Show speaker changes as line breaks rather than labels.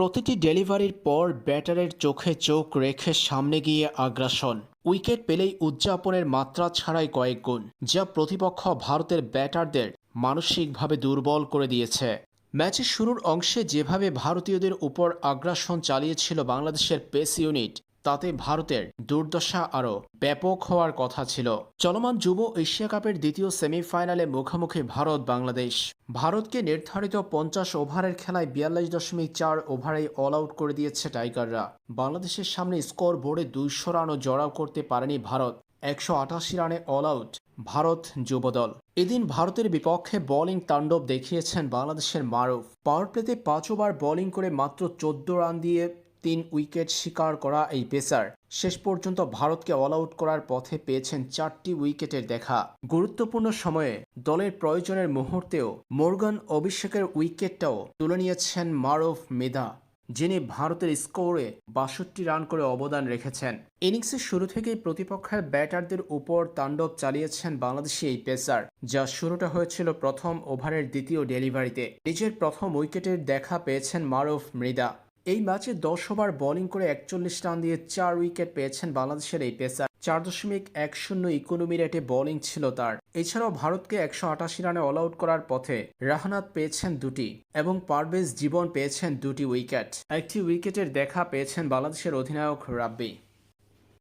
প্রতিটি ডেলিভারির পর ব্যাটারের চোখে চোখ রেখে সামনে গিয়ে আগ্রাসন। উইকেট পেলেই উদযাপনের মাত্রা ছাড়াই কয়েক গুণ, যা প্রতিপক্ষ ভারতের ব্যাটারদের মানসিকভাবে দুর্বল করে দিয়েছে। ম্যাচের শুরুর অংশে যেভাবে ভারতীয়দের উপর আগ্রাসন চালিয়েছিল বাংলাদেশের পেস ইউনিট তাতে ভারতের দুর্দশা আরও ব্যাপক হওয়ার কথা ছিল। চলমান যুব এশিয়া কাপের দ্বিতীয় সেমিফাইনালে মুখোমুখি ভারত বাংলাদেশ। ভারতকে নির্ধারিত পঞ্চাশ ওভারের খেলায় বিয়াল্লিশ দশমিক চার ওভারেই অল আউট করে দিয়েছে টাইগাররা। বাংলাদেশের সামনে স্কোর বোর্ডে দুইশো রানও জড়াও করতে পারেনি ভারত। একশো আটাশি রানে অল আউট ভারত যুবদল এদিন ভারতের বিপক্ষে বোলিং তাণ্ডব দেখিয়েছেন বাংলাদেশের মারুফ। পাওয়ার প্লেতে পাঁচ ওভার বোলিং করে মাত্র চোদ্দ রান দিয়ে তিন উইকেট শিকার করা এই পেসার। শেষ পর্যন্ত ভারতকে অল আউট করার পথে পেয়েছেন চারটি উইকেটের দেখা। গুরুত্বপূর্ণ সময়ে দলের প্রয়োজনের মুহূর্তেও মোরগান অভিষেকের উইকেটটাও তুলে নিয়েছেন মারুফ মেধা, যিনি ভারতের স্কোরে বাষট্টি রান করে অবদান রেখেছেন। ইনিংসের শুরু থেকেই প্রতিপক্ষের ব্যাটারদের উপর তাণ্ডব চালিয়েছেন বাংলাদেশি এই পেসার, যা শুরুটা হয়েছিল প্রথম ওভারের দ্বিতীয় ডেলিভারিতে। নিজের প্রথম উইকেটের দেখা পেয়েছেন মারুফ মৃদা এই ম্যাচে দশ ওভার বোলিং করে একচল্লিশ রান দিয়ে চার উইকেট পেয়েছেন বাংলাদেশের এই পেসার। চার দশমিক এক শূন্য ইকোনমি রেটে বোলিং ছিল তার। এছাড়াও ভারতকে একশো আটাশি রানে অল আউট করার পথে রাহানাত পেয়েছেন দুটি এবং পারভেজ জীবন পেয়েছেন দুটি উইকেট। একটি উইকেটের দেখা পেয়েছেন বাংলাদেশের অধিনায়ক রাব্বি।